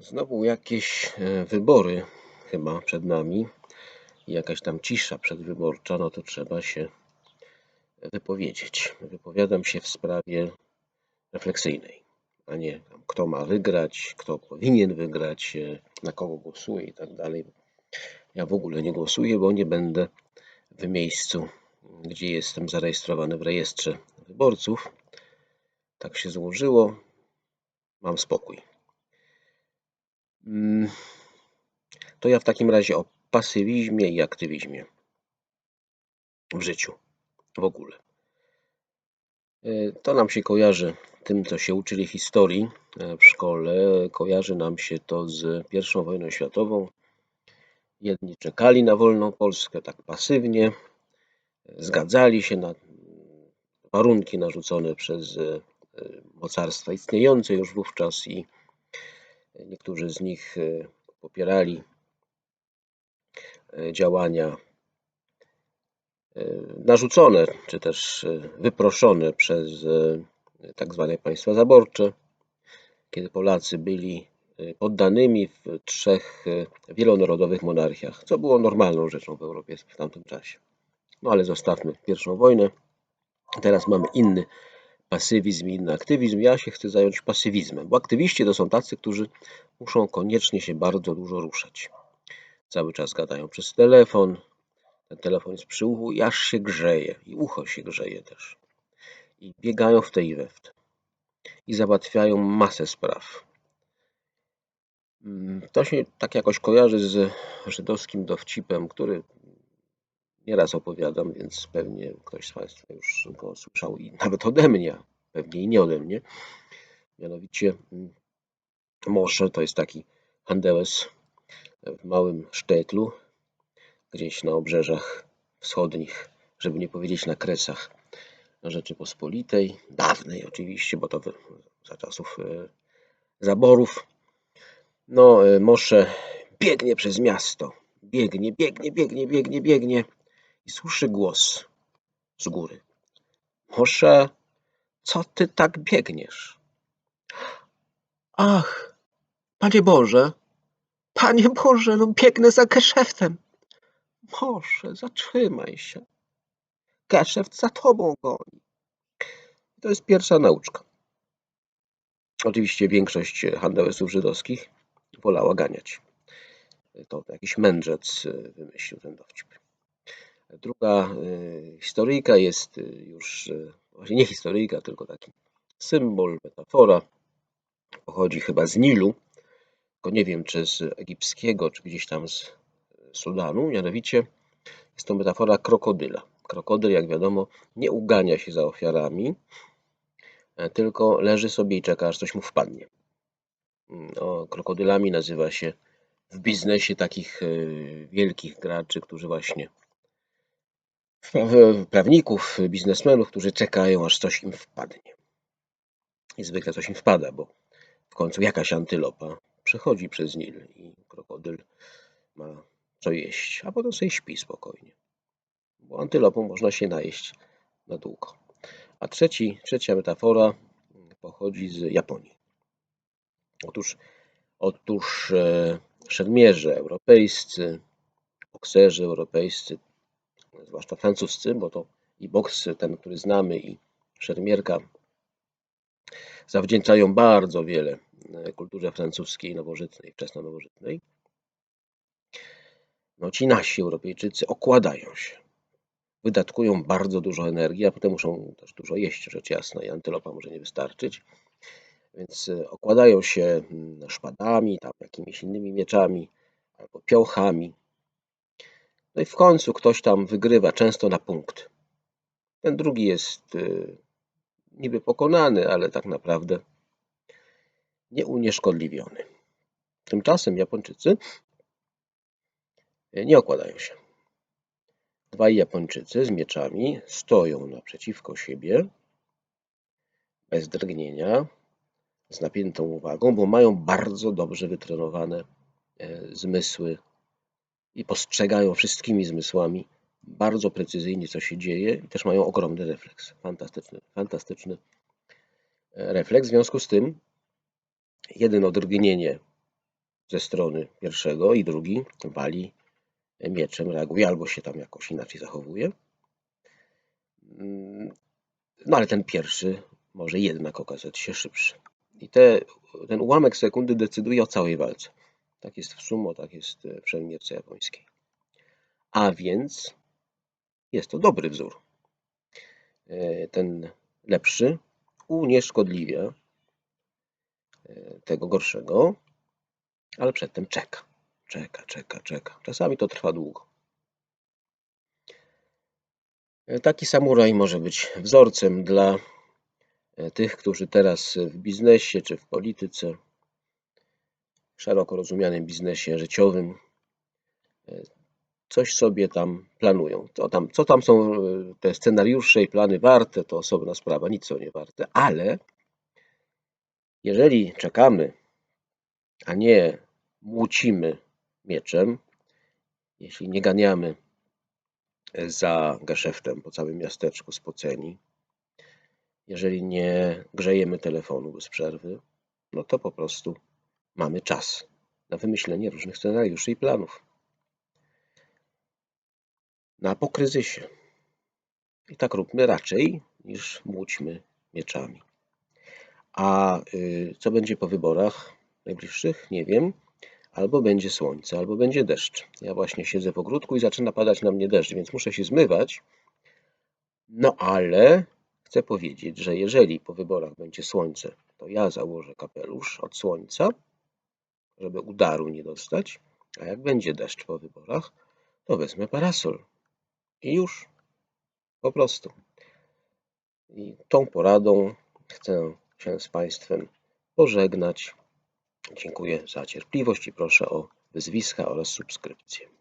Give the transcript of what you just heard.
Znowu jakieś e, wybory chyba przed nami jakaś tam cisza przedwyborcza, no to trzeba się wypowiedzieć. Wypowiadam się w sprawie refleksyjnej, a nie kto ma wygrać, kto powinien wygrać, e, na kogo głosuje i tak dalej. Ja w ogóle nie głosuję, bo nie będę w miejscu, gdzie jestem zarejestrowany w rejestrze wyborców. Tak się złożyło. Mam spokój. Mm, To ja w takim razie o pasywizmie i aktywizmie w życiu w ogóle. E, To nam się kojarzy tym, co się uczyli historii e, w szkole. Kojarzy nam się to z I wojną światową. Jedni czekali na wolną Polskę tak pasywnie, zgadzali się na warunki narzucone przez e, mocarstwa istniejące już wówczas i niektórzy z nich e, popierali e, działania e, narzucone czy też wyproszone przez tak zwane państwa zaborcze, kiedy Polacy byli poddanymi w trzech wielonarodowych monarchiach, co było normalną rzeczą w Europie w tamtym czasie. No ale zostawmy pierwszą wojnę. Teraz mamy inny pasywizm i inny aktywizm. Ja się chcę zająć pasywizmem, bo aktywiści to są tacy, którzy muszą koniecznie się bardzo dużo ruszać. Cały czas gadają przez telefon. Ten telefon jest przy uchu i aż się grzeje. I ucho się grzeje też. I biegają w tej i we w te. I załatwiają masę spraw. Mm, To się tak jakoś kojarzy z żydowskim dowcipem, który nieraz opowiadam, więc pewnie ktoś z Państwa już go słyszał i nawet ode mnie, pewnie i nie ode mnie. Mianowicie mm, Moshe to jest taki handełes w małym sztetlu, gdzieś na obrzeżach wschodnich, żeby nie powiedzieć na kresach Rzeczypospolitej, dawnej oczywiście, bo to za czasów e, zaborów. No, e, Moshe biegnie przez miasto, biegnie, biegnie, biegnie, biegnie, biegnie i słyszy głos z góry. Moshe, co ty tak biegniesz? Ach, Panie Boże, Panie Boże, no biegnę za geszeftem. Moshe, zatrzymaj się. Geszeft za tobą goni. To jest pierwsza nauczka. Oczywiście większość handelsów żydowskich wolała ganiać. To jakiś mędrzec y, wymyślił ten dowcip. Druga y, historyjka jest y, już, y, właśnie nie historyjka, tylko taki symbol, metafora. Pochodzi chyba z Nilu, tylko nie wiem czy z egipskiego, czy gdzieś tam z Sudanu. Mianowicie jest to metafora krokodyla. Krokodyl, jak wiadomo, nie ugania się za ofiarami, e, tylko leży sobie i czeka, aż coś mu wpadnie. No, krokodylami nazywa się w biznesie takich wielkich graczy, którzy właśnie prawników, biznesmenów, którzy czekają, aż coś im wpadnie. I zwykle coś im wpada, bo w końcu jakaś antylopa przechodzi przez Nil i krokodyl ma co jeść, a potem sobie śpi spokojnie. Bo antylopą można się najeść na długo. A trzeci, trzecia metafora pochodzi z Japonii. Otóż, otóż e, szermierze europejscy, bokserzy europejscy, zwłaszcza francuscy, bo to i boks ten, który znamy, i szermierka zawdzięczają bardzo wiele e, kulturze francuskiej, nowożytnej, wczesno-nowożytnej. No ci nasi Europejczycy okładają się. Wydatkują bardzo dużo energii, a potem muszą też dużo jeść, rzecz jasna, i antylopa może nie wystarczyć. Więc e, okładają się mm, szpadami, tam jakimiś innymi mieczami, albo piołchami. No i w końcu ktoś tam wygrywa, często na punkt. Ten drugi jest e, niby pokonany, ale tak naprawdę nieunieszkodliwiony. Tymczasem Japończycy nie okładają się. Dwaj Japończycy z mieczami stoją naprzeciwko siebie, bez drgnienia, z napiętą uwagą, bo mają bardzo dobrze wytrenowane e, zmysły i postrzegają wszystkimi zmysłami bardzo precyzyjnie, co się dzieje i też mają ogromny refleks. Fantastyczny, fantastyczny e, refleks. W związku z tym jeden odrgnienie ze strony pierwszego i drugi wali mieczem, reaguje albo się tam jakoś inaczej zachowuje. Mm, No ale ten pierwszy może jednak okazać się szybszy. I te, ten ułamek sekundy decyduje o całej walce. Tak jest w sumo, tak jest w szermierce japońskiej. A więc jest to dobry wzór. E, Ten lepszy unieszkodliwia e, tego gorszego, ale przedtem czeka, czeka, czeka, czeka. Czasami to trwa długo. E, Taki samuraj może być wzorcem dla e, tych, którzy teraz w biznesie czy w polityce, szeroko rozumianym biznesie życiowym, e, coś sobie tam planują. To tam, co tam są e, te scenariusze i plany warte, to osobna sprawa, nic są nie warte, ale jeżeli czekamy, a nie młócimy mieczem, jeśli nie ganiamy za geszeftem po całym miasteczku spoceni, jeżeli nie grzejemy telefonu bez przerwy, no to po prostu mamy czas na wymyślenie różnych scenariuszy i planów. Na po kryzysie. I tak róbmy raczej niż młóćmy mieczami. A y, co będzie po wyborach najbliższych? Nie wiem. Albo będzie słońce, albo będzie deszcz. Ja właśnie siedzę w ogródku i zaczyna padać na mnie deszcz, więc muszę się zmywać. No ale chcę powiedzieć, że jeżeli po wyborach będzie słońce, to ja założę kapelusz od słońca, żeby udaru nie dostać, a jak będzie deszcz po wyborach, to wezmę parasol. I już. Po prostu. I tą poradą chcę się z Państwem pożegnać. Dziękuję za cierpliwość i proszę o wyzwiska oraz subskrypcję.